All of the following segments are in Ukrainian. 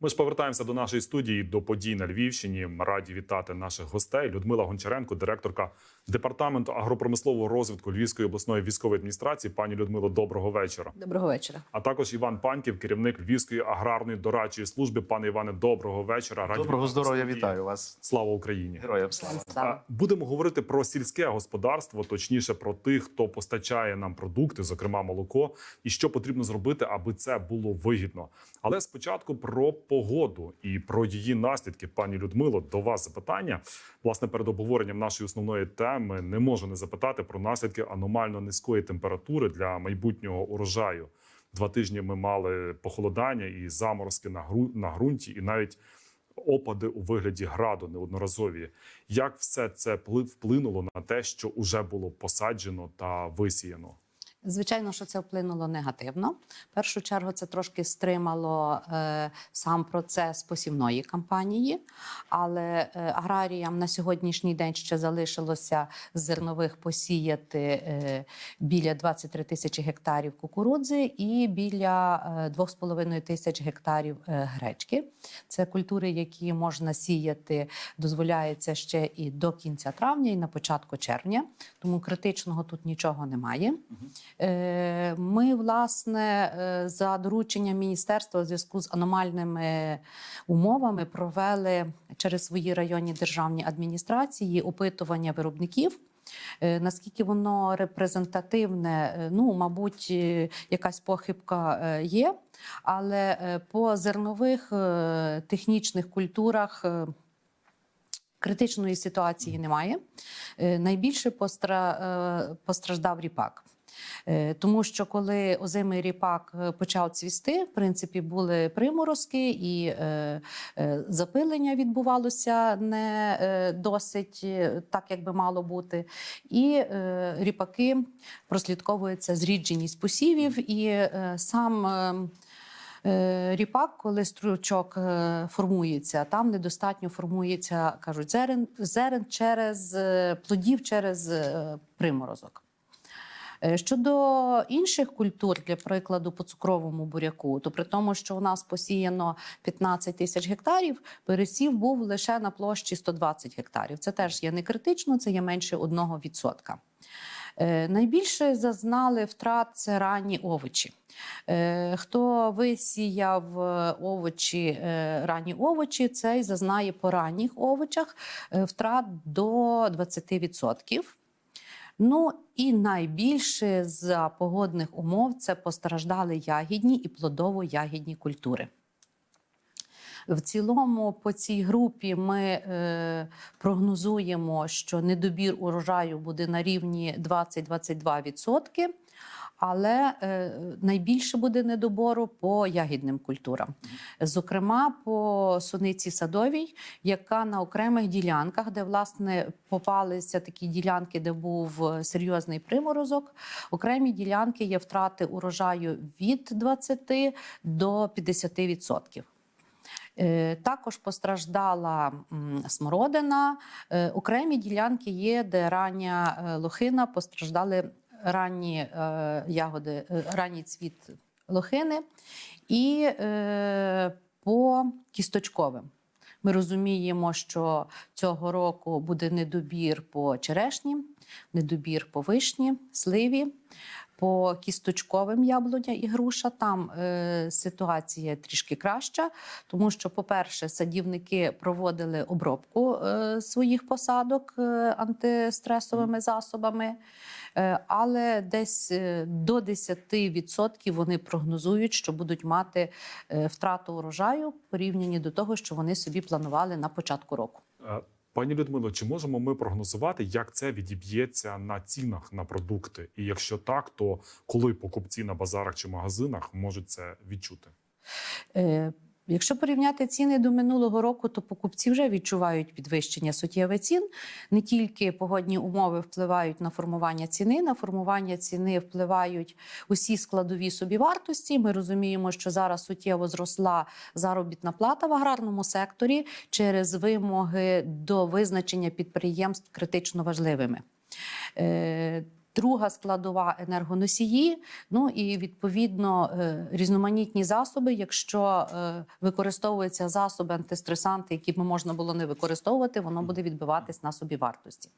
Ми ж повертаємося до нашої студії до подій на Львівщині. Ми раді вітати наших гостей. Людмила Гончаренко, директорка департаменту агропромислового розвитку Львівської обласної військової адміністрації. Пані Людмило, доброго вечора. Доброго вечора. А також Іван Панків, керівник Львівської аграрної дорадчої служби. Пане Іване, доброго вечора. Раді Доброго вітати здоров'я, вітаю вас. Слава Україні! Героям слава. Слава. Будемо говорити про сільське господарство, точніше про тих, хто постачає нам продукти, зокрема молоко, і що потрібно зробити, аби це було вигідно. Але спочатку про погоду і про її наслідки, пані Людмило, до вас запитання. Власне, перед обговоренням нашої основної теми не можу не запитати про наслідки аномально низької температури для майбутнього урожаю. Два тижні ми мали похолодання і заморозки на гру на ґрунті, і навіть опади у вигляді граду неодноразові. Як все це пли- вплинуло на те, що вже було посаджено та висіяно? Звичайно, що це вплинуло негативно. В першу чергу це трошки стримало е, сам процес посівної кампанії, але е, аграріям на сьогоднішній день ще залишилося з зернових посіяти е, біля 23 тисячі гектарів кукурудзи і біля е, 2,5 тисяч гектарів е, гречки. Це культури, які можна сіяти, дозволяється ще і до кінця травня, і на початку червня. Тому критичного тут нічого немає. Е, Ми, власне, е, за дорученням міністерства у зв'язку з аномальними умовами провели через свої районні державні адміністрації опитування виробників. Е, Наскільки воно репрезентативне, ну мабуть, якась похибка є, але по зернових технічних культурах. Критичної ситуації немає. Найбільше постра... постраждав ріпак. Е, Тому що коли озимий ріпак е, почав цвісти, в принципі, були приморозки і е, запилення відбувалося не досить так, як би мало бути. І ріпаки прослідковується зрідженість посівів, і сам. Ріпак, коли стручок формується, там недостатньо формується, кажуть, зерен, зерен через плодів через приморозок. Е, Щодо інших культур, для прикладу, по цукровому буряку, то при тому, що у нас посіяно 15 тисяч гектарів, пересів був лише на площі 120 гектарів. Це теж є не критично, це є менше 1%. Е, Найбільше зазнали втрат це ранні овочі. Е, Хто висіяв овочі, ранні овочі, цей зазнає по ранніх овочах втрат до 20%. Ну і найбільше з погодних умов це постраждали ягідні і плодово-ягідні культури. В цілому, по цій групі ми е, прогнозуємо, що недобір урожаю буде на рівні 20-22%. Але е, найбільше буде недобору по ягідним культурам, зокрема по суниці садовій, яка на окремих ділянках, де власне попалися такі ділянки, де був е, серйозний приморозок, окремі ділянки є втрати урожаю від 20 до 50%. Е, Також постраждала смородина. Окремі ділянки є, де рання лохина постраждали ранні е, ягоди, е, ранній цвіт лохини і е, по кісточковим. Ми розуміємо, що цього року буде недобір по черешні, недобір по вишні, сливі. По кісточковим яблуня і груша там е, ситуація трішки краща, тому що, по-перше, садівники проводили обробку е, своїх посадок е, антистресовими засобами, але десь е, до 10% вони прогнозують, що будуть мати е, втрату урожаю порівняні до того, що вони собі планували на початку року. Е, Пані Людмило, чи можемо ми прогнозувати, як це відіб'ється на цінах на продукти? І якщо так, то коли покупці на базарах чи магазинах можуть це відчути? Е, Якщо порівняти ціни до минулого року, то покупці вже відчувають підвищення суттєвих цін. Не тільки погодні умови впливають на формування ціни, на формування ціни впливають усі складові собівартості. Ми розуміємо, що зараз суттєво зросла заробітна плата в аграрному секторі через вимоги до визначення підприємств критично важливими. Друга складова енергоносії. Ну і відповідно е, різноманітні засоби. Якщо е, використовуються засоби антистресанти, які б можна було не використовувати, воно буде відбиватись на собі вартості.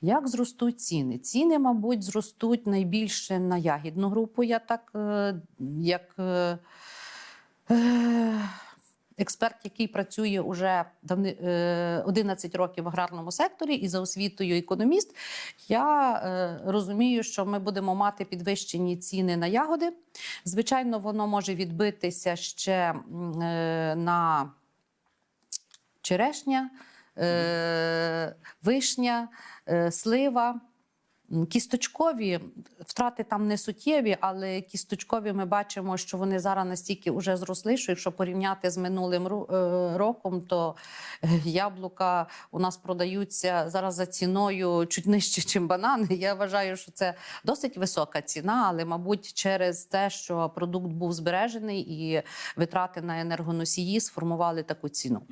Як зростуть ціни? Ціни, мабуть, зростуть найбільше на ягідну групу. Я так е, як. Експерт, який працює уже давни, е, 11 років в аграрному секторі і за освітою економіст, я е, розумію, що ми будемо мати підвищені ціни на ягоди. Звичайно, воно може відбитися ще е, на черешня, вишня, слива. Кісточкові втрати там не суттєві, але кісточкові ми бачимо, що вони зараз настільки вже зросли, що якщо порівняти з минулим е, роком, то е, яблука у нас продаються зараз за ціною чуть нижче, ніж банани. Я вважаю, що це досить висока ціна, але мабуть через те, що продукт був збережений і витрати на енергоносії сформували таку ціну.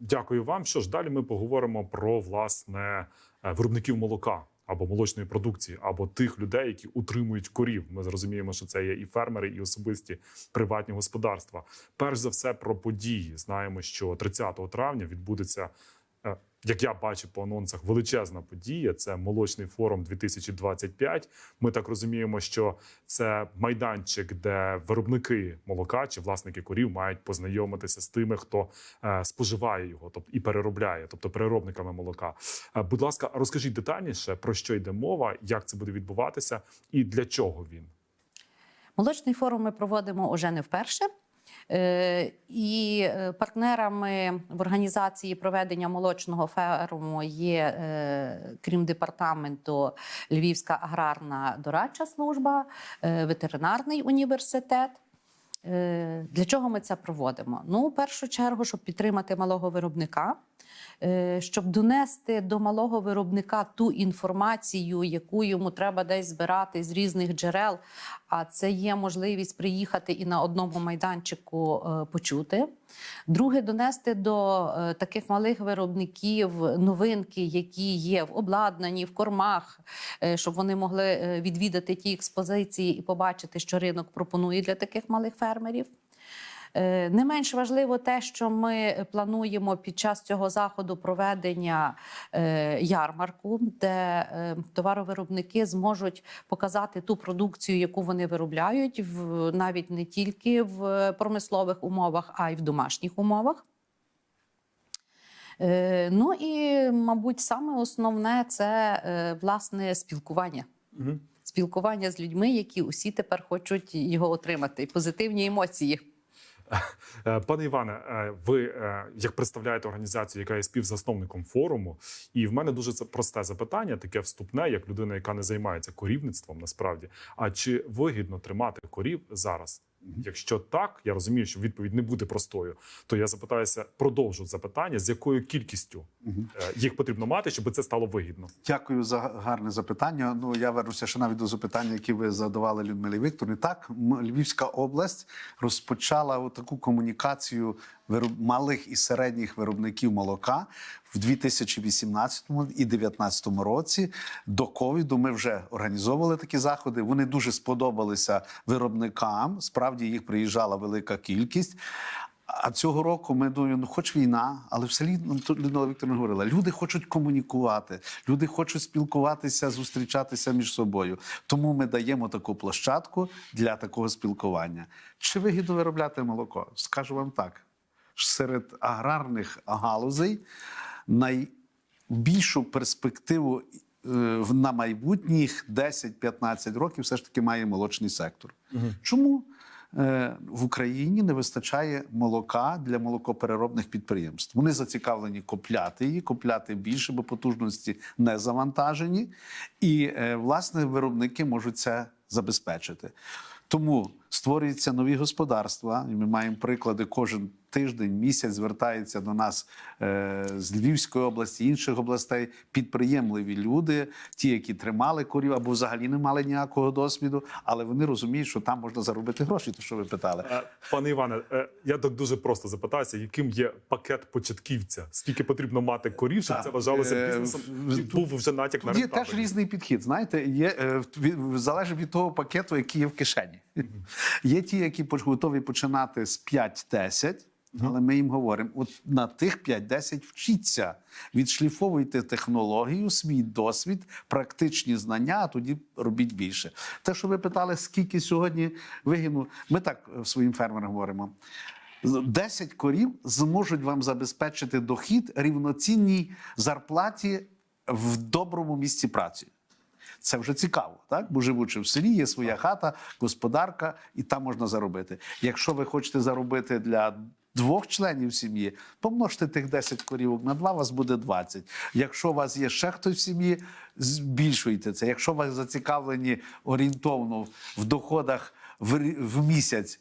Дякую вам. Що ж, далі ми поговоримо про власне виробників молока або молочної продукції, або тих людей, які утримують корів. Ми зрозуміємо, що це є і фермери, і особисті приватні господарства. Перш за все про події. Знаємо, що 30 травня відбудеться. Як я бачу по анонсах, величезна подія це молочний форум 2025. Ми так розуміємо, що це майданчик, де виробники молока чи власники корів мають познайомитися з тими, хто е, споживає його, тобто і переробляє, тобто переробниками молока. Е, будь ласка, розкажіть детальніше про що йде мова, як це буде відбуватися, і для чого він. Молочний форум ми проводимо уже не вперше. Е, І е, партнерами в організації проведення молочного ферму є, е, крім департаменту, Львівська аграрна дорадча служба, ветеринарний університет. Для чого ми це проводимо? Ну, в першу чергу, щоб підтримати малого виробника, щоб донести до малого виробника ту інформацію, яку йому треба десь збирати з різних джерел. А це є можливість приїхати і на одному майданчику е, почути. Друге, донести до е, таких малих виробників новинки, які є в обладнанні, в кормах, е, щоб вони могли е, відвідати ті експозиції і побачити, що ринок пропонує для таких малих фермерів. Е, Не менш важливо те, що ми плануємо під час цього заходу проведення е, ярмарку, де е, товаровиробники зможуть показати ту продукцію, яку вони виробляють, в навіть не тільки в промислових умовах, а й в домашніх умовах. Ну і, мабуть, саме основне це власне спілкування. Спілкування з людьми, які усі тепер хочуть його отримати, позитивні емоції. Е, Пане Іване, е, ви е, як представляєте організацію, яка є співзасновником форуму, і в мене дуже просте запитання, таке вступне, як людина, яка не займається корівництвом, насправді. А чи вигідно тримати корів зараз? Якщо так, я розумію, що відповідь не буде простою. То я запитаюся, продовжу запитання, з якою кількістю е, їх потрібно мати, щоб це стало вигідно. Дякую за гарне запитання. Ну я вернуся ще навіть до запитання, які ви задавали Людмилі Вікторівні. Так, Львівська область розпочала таку комунікацію вироб- малих і середніх виробників молока в 2018 і 2019 році. До ковіду ми вже організовували такі заходи. Вони дуже сподобалися виробникам. Справді їх приїжджала велика кількість. А цього року ми думаємо, ну хоч війна, але все тут Людмила Вікторівна говорила, люди хочуть комунікувати, люди хочуть спілкуватися, зустрічатися між собою. Тому ми даємо таку площадку для такого спілкування. Чи вигідно виробляти молоко? Скажу вам так: серед аграрних галузей найбільшу перспективу е, на майбутніх 10-15 років все ж таки має молочний сектор. Чому? Е, В Україні не вистачає молока для молокопереробних підприємств. Вони зацікавлені купляти її, купляти більше, бо потужності не завантажені, і е, власне виробники можуть це забезпечити. Тому створюються нові господарства, і ми маємо приклади кожен тиждень, місяць звертаються до нас е, з Львівської області, інших областей підприємливі люди, ті, які тримали корів або взагалі не мали ніякого досвіду, але вони розуміють, що там можна заробити гроші. То що ви питали? Е, Пане Іване, е, я так дуже просто запитаюся, яким є пакет початківця? Скільки потрібно мати корів, щоб Так, це вважалося бізнесом? був вже натяк на є теж різний підхід. Знаєте, є залежить від того пакету, який є в кишені. Є ті, які готові починати з 5-10, але ми їм говоримо: от на тих 5-10 вчіться, відшліфовуйте технологію, свій досвід, практичні знання, а тоді робіть більше. Те, що ви питали, скільки сьогодні вигину, ми так е, своїм фермерам говоримо. 10 корів зможуть вам забезпечити дохід рівноцінній зарплаті в доброму місці праці. Це вже цікаво, так? Бо живучи в селі, є своя хата, господарка, і там можна заробити. Якщо ви хочете заробити для двох членів сім'ї, помножте тих 10 корівок на два, вас буде 20. Якщо у вас є ще хтось в сім'ї, збільшуйте це. Якщо ви зацікавлені орієнтовно в доходах в, в місяць.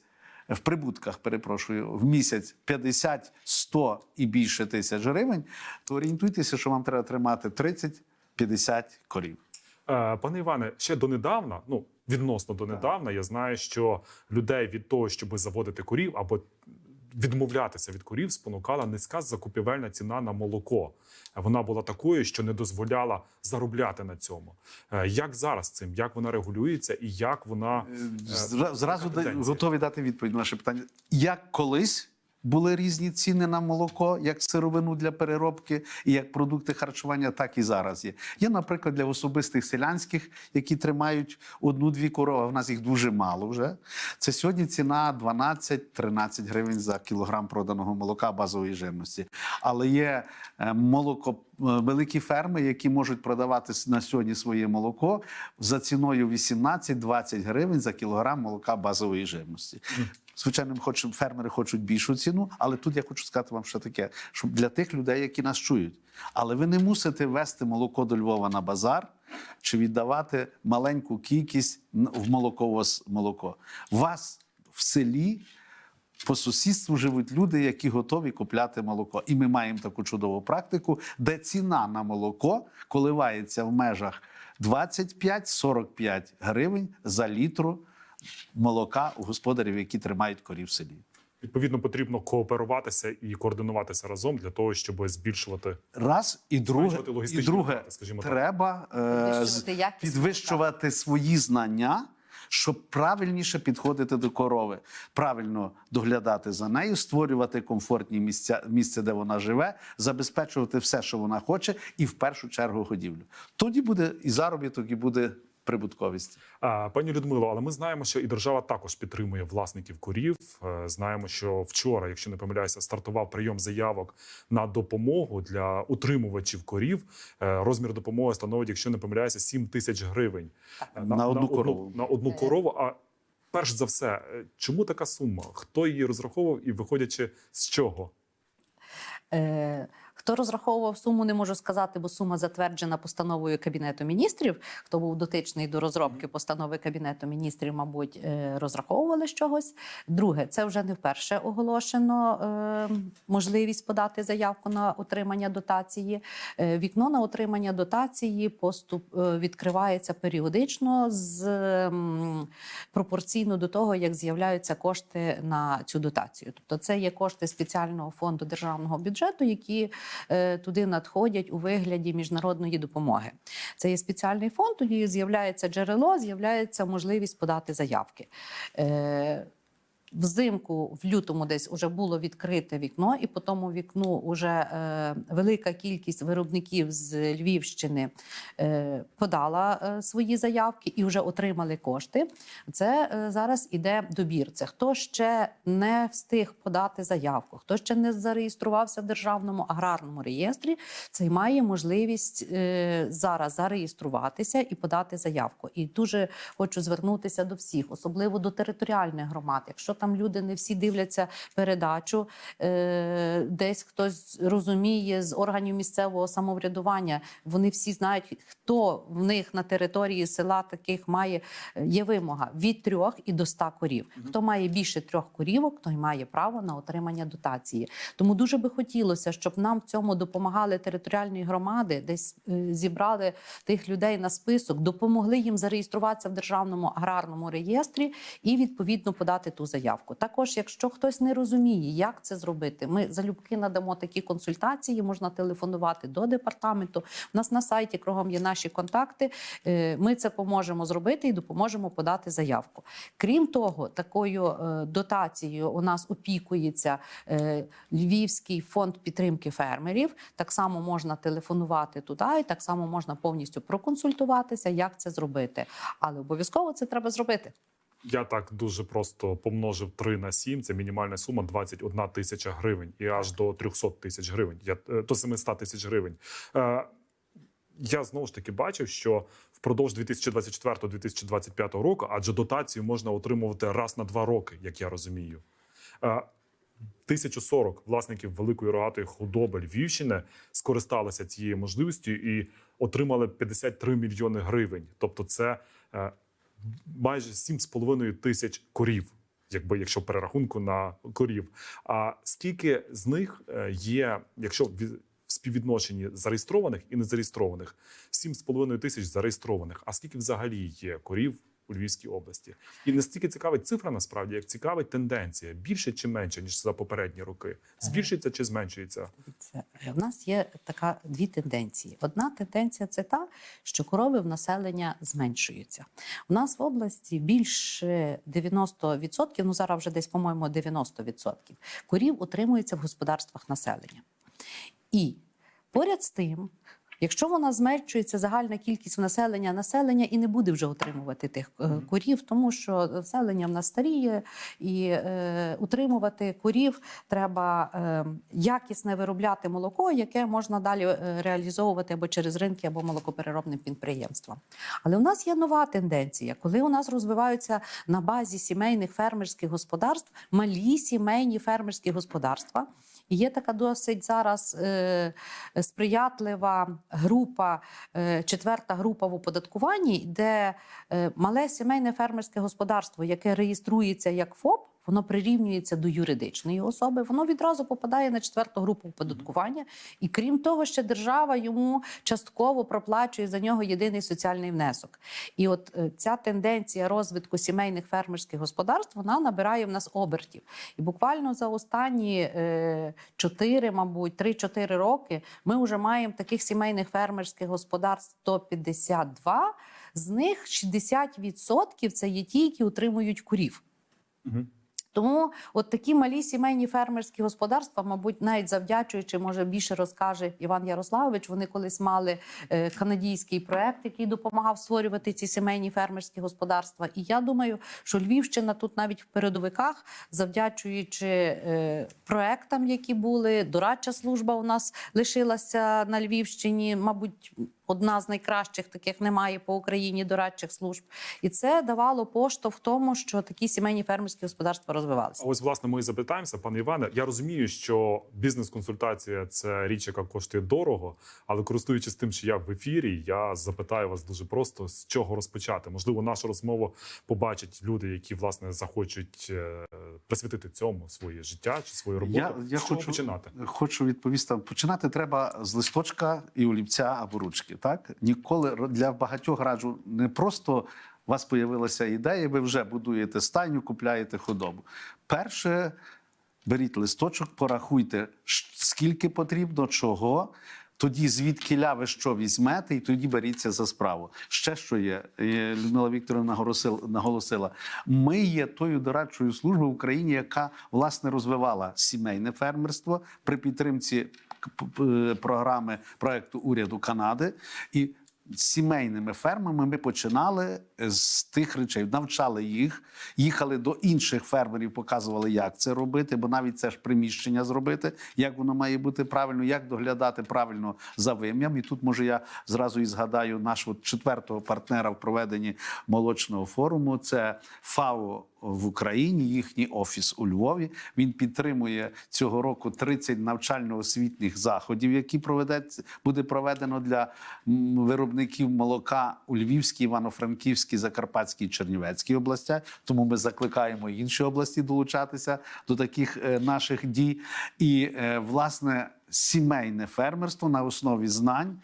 В прибутках, перепрошую, в місяць 50, 100 і більше тисяч гривень, то орієнтуйтеся, що вам треба тримати 30-50 корів. Е, Пане Іване, ще донедавна, ну відносно донедавна, я знаю, що людей від того, щоб заводити корів або відмовлятися від корів, спонукала низька закупівельна ціна на молоко. Е, Вона була такою, що не дозволяла заробляти на цьому. Е, Як зараз цим? Як вона регулюється і як вона Зразу да- тенденція? готові дати відповідь на ваше питання. Як колись були різні ціни на молоко, як сировину для переробки і як продукти харчування, так і зараз є. Є, наприклад, для особистих селянських, які тримають одну-дві корови. а В нас їх дуже мало вже. Це сьогодні ціна 12-13 гривень за кілограм проданого молока базової жирності. Але є е, молоко. е, Великі ферми, які можуть продавати на сьогодні своє молоко за ціною 18-20 гривень за кілограм молока базової жирності. Звичайно, ми фермери хочуть більшу ціну, але тут я хочу сказати вам ще таке, щоб для тих людей, які нас чують. Але ви не мусите вести молоко до Львова на базар чи віддавати маленьку кількість в молоковоз молоко. Вас в селі по сусідству живуть люди, які готові купляти молоко. І ми маємо таку чудову практику, де ціна на молоко коливається в межах 25-45 гривень за літру молока у господарів, які тримають корів в селі. відповідно потрібно кооперуватися і координуватися разом для того, щоб збільшувати Раз і друге, і друге витрати, скажімо треба е, Підвищувати підвищувати свої знання, щоб правильніше підходити до корови, правильно доглядати за нею, створювати комфортні місця, місце, де вона живе, забезпечувати все, що вона хоче, і в першу чергу годівлю. Тоді буде і заробіток, і буде прибутковість. А, Пані Людмило, але ми знаємо, що і держава також підтримує власників корів. Е, Знаємо, що вчора, якщо не помиляюся, стартував прийом заявок на допомогу для утримувачів корів. Е, Розмір допомоги становить, якщо не помиляюся, 7 тисяч гривень Е, На одну корову. На одну корову. А перш за все, чому така сума? Хто її розраховував і виходячи з чого? Е, Хто розраховував суму, не можу сказати, бо сума затверджена постановою Кабінету міністрів. Хто був дотичний до розробки постанови Кабінету міністрів, мабуть, е, розраховували з чогось. Друге, це вже не вперше оголошено е, можливість подати заявку на отримання дотації. Е, Вікно на отримання дотації поступ відкривається періодично з пропорційно до того, як з'являються кошти на цю дотацію. Тобто, це є кошти спеціального фонду державного бюджету, які туди надходять у вигляді міжнародної допомоги. Це є спеціальний фонд. Тоді з'являється джерело, з'являється можливість подати заявки. Взимку, в лютому, десь уже було відкрите вікно, і по тому вікну вже е, велика кількість виробників з Львівщини е, подала е, свої заявки і вже отримали кошти. Це е, зараз іде добір. Це хто ще не встиг подати заявку, хто ще не зареєструвався в державному аграрному реєстрі, цей має можливість е, зараз зареєструватися і подати заявку. І дуже хочу звернутися до всіх, особливо до територіальних громад. Якщо там люди не всі дивляться передачу, е, десь хтось розуміє з органів місцевого самоврядування. Вони всі знають, хто в них на території села таких має е, є вимога від трьох і до ста корів. Хто має більше трьох корівок, той має право на отримання дотації. Тому дуже би хотілося, щоб нам в цьому допомагали територіальні громади, десь е, зібрали тих людей на список, допомогли їм зареєструватися в державному аграрному реєстрі і відповідно подати ту заявку. Також, якщо хтось не розуміє, як це зробити, ми залюбки надамо такі консультації. Можна телефонувати до департаменту. У нас на сайті кругом є наші контакти. Е, Ми це поможемо зробити і допоможемо подати заявку. Крім того, такою е, дотацією у нас опікується е, Львівський фонд підтримки фермерів. Так само можна телефонувати туди, і так само можна повністю проконсультуватися, як це зробити. Але обов'язково це треба зробити. Я так дуже просто помножив 3 на 7, Це мінімальна сума 21 тисяча гривень і аж до 300 тисяч гривень. Я е, до 700 тисяч гривень. Е, я знову ж таки бачив, що впродовж 2024-2025 року, адже дотацію можна отримувати раз на два роки, як я розумію. Е, 1040 власників великої рогатої худоби Львівщини скористалися цією можливістю і отримали 53 мільйони гривень. Тобто, це е, майже 7,5 тисяч корів, якби якщо перерахунку на корів. А скільки з них е, є, якщо в співвідношенні зареєстрованих і незареєстрованих, 7,5 тисяч зареєстрованих. А скільки взагалі є корів у Львівській області? І не стільки цікавить цифра, насправді, як цікавить тенденція більше чи менше ніж за попередні роки. Збільшується чи зменшується? Це в нас є така дві тенденції. Одна тенденція це та, що корови в населення зменшуються. У нас в області більше 90%, ну зараз вже десь, по-моєму, 90% корів утримується в господарствах населення. І поряд з тим. Якщо вона зменшується загальна кількість населення, населення і не буде вже утримувати тих е, корів, тому що населення в нас старіє, і е, утримувати корів треба е, якісне виробляти молоко, яке можна далі е, реалізовувати або через ринки, або молокопереробним підприємствам. Але у нас є нова тенденція, коли у нас розвиваються на базі сімейних фермерських господарств малі сімейні фермерські господарства. Є така досить зараз е, сприятлива група, е, четверта група в оподаткуванні, де е, мале сімейне фермерське господарство, яке реєструється як ФОП, воно прирівнюється до юридичної особи, воно відразу попадає на четверту групу оподаткування. І крім того, ще держава йому частково проплачує за нього єдиний соціальний внесок. І от е, ця тенденція розвитку сімейних фермерських господарств вона набирає в нас обертів. І буквально за останні е, 4, мабуть, 3-4 роки ми вже маємо таких сімейних фермерських господарств 152, з них 60% це є ті, які утримують курів. Тому от такі малі сімейні фермерські господарства, мабуть, навіть завдячуючи, може більше розкаже Іван Ярославович. Вони колись мали е, канадійський проект, який допомагав створювати ці сімейні фермерські господарства. І я думаю, що Львівщина тут навіть в передовиках, завдячуючи е, проектам, які були, дорадча служба у нас лишилася на Львівщині, мабуть. Одна з найкращих таких немає по Україні дорадчих служб, і це давало поштовх тому, що такі сімейні фермерські господарства розвивалися. Ось власне ми і запитаємося, пане Іване. Я розумію, що бізнес-консультація це річ, яка коштує дорого, але користуючись тим, що я в ефірі, я запитаю вас дуже просто з чого розпочати. Можливо, нашу розмову побачать люди, які власне захочуть е, присвятити цьому своє життя чи свою роботу. Я, я з чого хочу, починати. хочу відповісти. Починати треба з листочка і олівця або ручки. Так ніколи для багатьох раджу не просто. У вас появилася ідея, ви вже будуєте стайню, купляєте худобу. Перше, беріть листочок, порахуйте, скільки потрібно, чого. Тоді звідки ви що візьмете, і тоді беріться за справу. Ще що є, Людмила Вікторовна наголосила. Ми є тою дорадчою службою в Україні, яка власне розвивала сімейне фермерство при підтримці програми проекту уряду Канади. І сімейними фермами ми починали з тих речей, навчали їх, їхали до інших фермерів, показували, як це робити, бо навіть це ж приміщення зробити, як воно має бути правильно, як доглядати правильно за вим'ям. І тут може я зразу і згадаю нашого четвертого партнера в проведенні молочного форуму. Це ФАО в Україні, їхній офіс у Львові. Він підтримує цього року 30 навчально-освітніх заходів, які проведеться буде проведено для м, виробників молока у Львівській, Івано-Франківській, Закарпатській Чернівецькій областях. Тому ми закликаємо інші області долучатися до таких е, наших дій. І е, власне сімейне фермерство на основі знань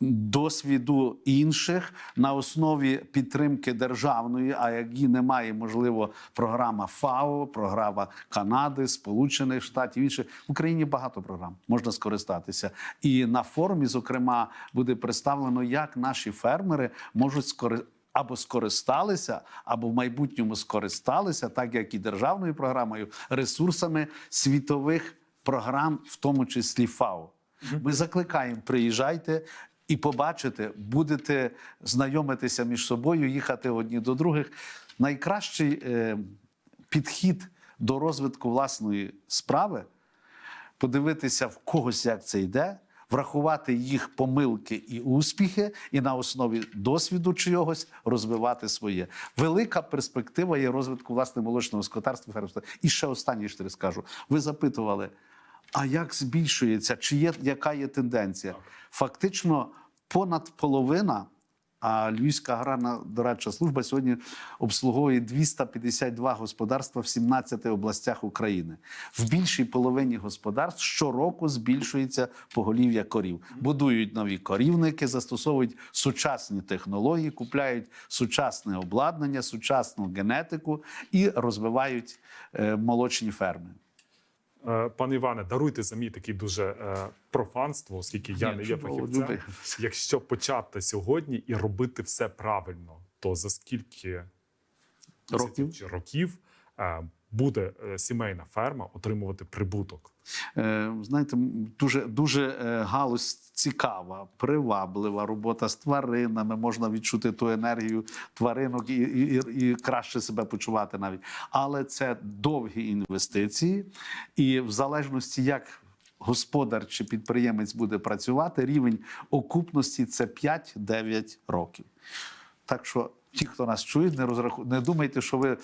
досвіду інших на основі підтримки державної, а як її немає, можливо, програма ФАО, програма Канади, Сполучених Штатів інших в Україні багато програм можна скористатися. І на форумі, зокрема, буде представлено, як наші фермери можуть скористатися. Або скористалися, або в майбутньому скористалися, так як і державною програмою, ресурсами світових програм, в тому числі ФАО. Ми закликаємо, приїжджайте і побачите, будете знайомитися між собою, їхати одні до других. Найкращий е, підхід до розвитку власної справи подивитися в когось, як це йде, врахувати їх помилки і успіхи, і на основі досвіду чогось розвивати своє. Велика перспектива є розвитку власне молочного скотарства. І ще останнє що скажу. Ви запитували. А як збільшується? Чи є яка є тенденція? Фактично, понад половина. А Львівська аграрна дорадча служба сьогодні обслуговує 252 господарства в 17 областях України. В більшій половині господарств щороку збільшується поголів'я корів. Будують нові корівники, застосовують сучасні технології, купляють сучасне обладнання, сучасну генетику і розвивають е, молочні ферми. Е, Пане Іване, даруйте за мій такий дуже е, профанство, оскільки я Ні, не є фахівцем. люби. Якщо почати сьогодні і робити все правильно, то за скільки Років? років е, буде е, сімейна ферма отримувати прибуток? Е, знаєте, дуже дуже е, галузь цікава, приваблива робота з тваринами. Можна відчути ту енергію тваринок і, і, і, краще себе почувати навіть. Але це довгі інвестиції, і в залежності як. Господар чи підприємець буде працювати, рівень окупності це 5-9 років. Так що ті, хто нас чують, не розраху... не думайте, що ви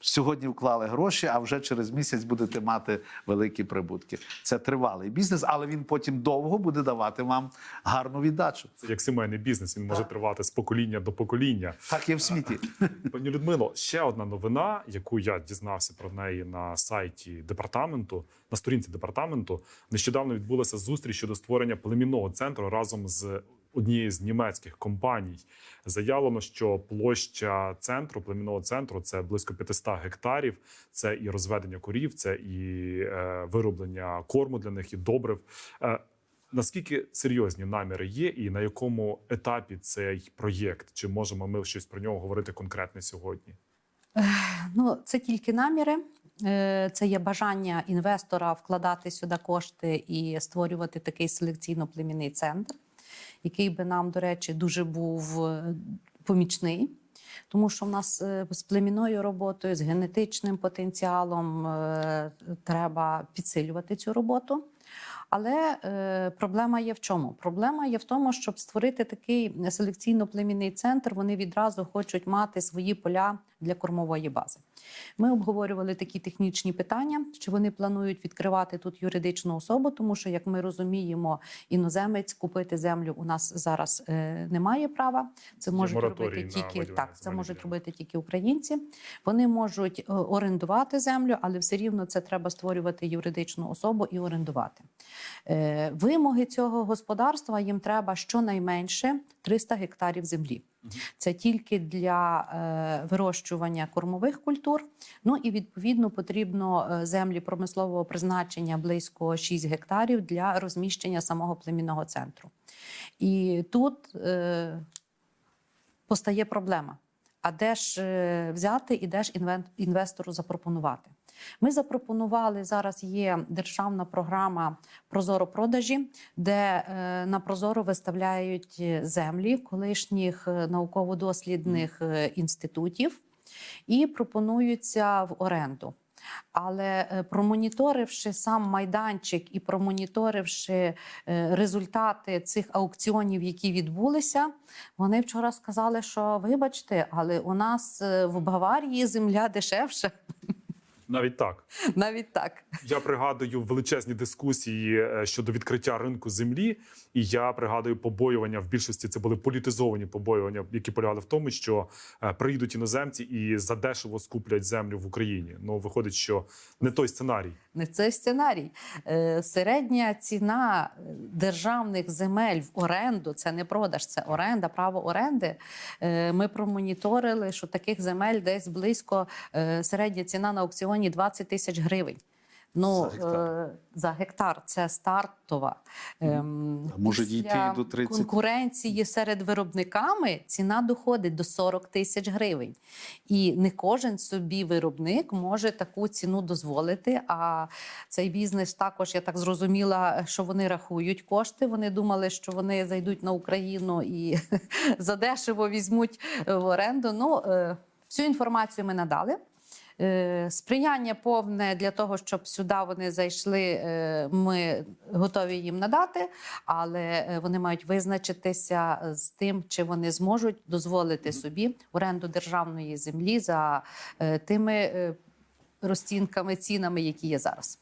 сьогодні вклали гроші, а вже через місяць будете мати великі прибутки. Це тривалий бізнес, але він потім довго буде давати вам гарну віддачу. Це як сімейний бізнес. Він може тривати з покоління до покоління. Так є в світі. Пані Людмило, ще одна новина, яку я дізнався про неї на сайті департаменту, на сторінці департаменту. Нещодавно відбулася зустріч щодо створення племінного центру разом з однією з німецьких компаній. Заявлено, що площа центру племінного центру це близько 500 гектарів. Це і розведення корів, це і е, вироблення корму для них, і добрив. Е, Наскільки серйозні наміри є, і на якому етапі цей проєкт? Чи можемо ми щось про нього говорити конкретне сьогодні? Ну, це тільки наміри. Е, Це є бажання інвестора вкладати сюди кошти і створювати такий селекційно-племінний центр, який би нам, до речі, дуже був е, помічний. Тому що в нас е, з племінною роботою, з генетичним потенціалом е, треба підсилювати цю роботу. Але е, проблема є в чому? Проблема є в тому, щоб створити такий селекційно-племінний центр, вони відразу хочуть мати свої поля для кормової бази. Ми обговорювали такі технічні питання, чи вони планують відкривати тут юридичну особу, тому що, як ми розуміємо, іноземець купити землю у нас зараз е, немає права. Це можуть робити тільки так. Це можуть робити тільки українці. Вони можуть е, орендувати землю, але все рівно це треба створювати юридичну особу і орендувати. Е, Вимоги цього господарства їм треба щонайменше 300 гектарів землі. Це тільки для е, вирощування кормових культур. Ну і відповідно потрібно е, землі промислового призначення близько 6 гектарів для розміщення самого племінного центру. І тут е, постає проблема. А де ж взяти і де ж інвестору запропонувати? Ми запропонували зараз. Є державна програма Прозоро продажі, де е, на Прозоро виставляють землі колишніх е, науково-дослідних е, інститутів і пропонуються в оренду. Але промоніторивши сам майданчик і промоніторивши результати цих аукціонів, які відбулися, вони вчора сказали, що вибачте, але у нас в Баварії земля дешевша. Навіть так. Навіть так. Я пригадую величезні дискусії е, щодо відкриття ринку землі, і я пригадую побоювання в більшості. Це були політизовані побоювання, які полягали в тому, що прийдуть приїдуть іноземці і задешево скуплять землю в Україні. Ну виходить, що не той сценарій. Не цей сценарій. Е, Середня ціна е, державних земель в оренду це не продаж, це оренда, право оренди. Е, Ми промоніторили, що таких земель десь близько середня ціна на аукціоні 20 тисяч гривень. Ну, За гектар. е, за гектар це стартова. Ем, може дійти до 30? конкуренції серед виробниками ціна доходить до 40 тисяч гривень. І не кожен собі виробник може таку ціну дозволити. А цей бізнес також, я так зрозуміла, що вони рахують кошти. Вони думали, що вони зайдуть на Україну і задешево візьмуть в оренду. Ну, е, всю інформацію ми надали. Е, Сприяння повне для того, щоб сюди вони зайшли. е, Ми готові їм надати, але е, вони мають визначитися з тим, чи вони зможуть дозволити собі оренду державної землі за тими розцінками, цінами, які є зараз.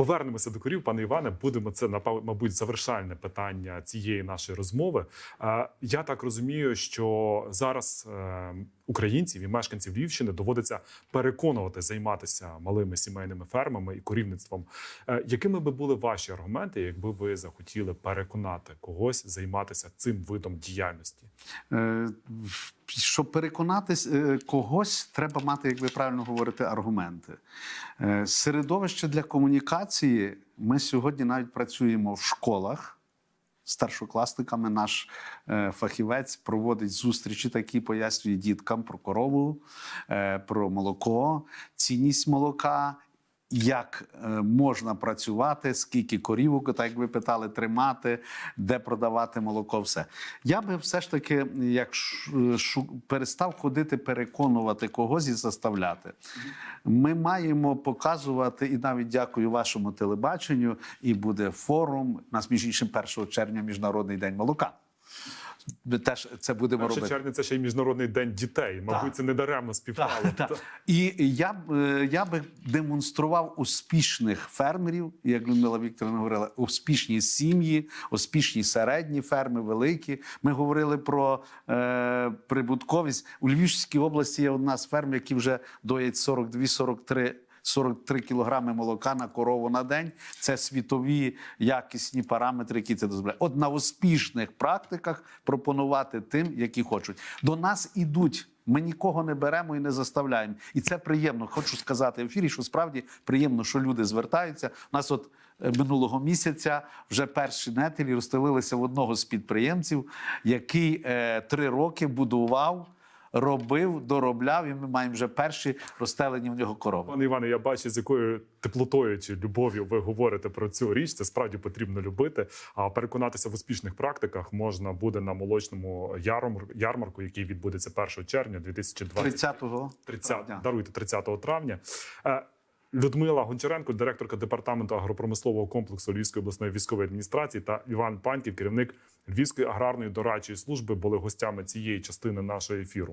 Повернемося до корів, пане Іване. Будемо це мабуть, завершальне питання цієї нашої розмови. Е, Я так розумію, що зараз е, українців і мешканців Львівщини доводиться переконувати займатися малими сімейними фермами і корівництвом. Е, Якими би були ваші аргументи, якби ви захотіли переконати когось займатися цим видом діяльності? Щоб переконатись е, когось, треба мати, як ви правильно говорите, аргументи. Середовище для комунікації. Ми сьогодні навіть працюємо в школах. Старшокласниками наш е, фахівець проводить зустрічі, такі пояснює діткам про корову, е, про молоко, цінність молока, як е, можна працювати, скільки корівок, так як ви питали, тримати, де продавати молоко, все. Я би все ж таки, як шу- перестав ходити переконувати когось і заставляти. Ми маємо показувати, і навіть дякую вашому телебаченню, і буде форум, нас між іншим 1 червня Міжнародний день молока. Ми теж це будемо робити. червня це ще й міжнародний день дітей. Мабуть, Так. це не даремно співпало. Так, так. І я б е, я би демонстрував успішних фермерів, як Людмила Вікторовна говорила, успішні сім'ї, успішні середні ферми, великі. Ми говорили про е, прибутковість у Львівській області. Є одна з ферм, які вже доять 42-43 43 кілограми молока на корову на день. Це світові якісні параметри, які це дозволяють. От на успішних практиках пропонувати тим, які хочуть. До нас ідуть. Ми нікого не беремо і не заставляємо. І це приємно. Хочу сказати в ефірі, що справді приємно, що люди звертаються. У нас от е, минулого місяця вже перші нетелі розстелилися в одного з підприємців, який е, три роки будував, робив, доробляв, і ми маємо вже перші розстелені в нього корови. Пане Іване, я бачу, з якою теплотою чи любов'ю ви говорите про цю річ. Це справді потрібно любити. А переконатися в успішних практиках можна буде на молочному ярмар- ярмарку, який відбудеться 1 червня 2020 30-го 30, травня. даруйте 30 травня. Е, Людмила Гончаренко, директорка департаменту агропромислового комплексу Львівської обласної військової адміністрації, та Іван Паньків, керівник Львівської аграрної дорадчої служби, були гостями цієї частини нашого ефіру.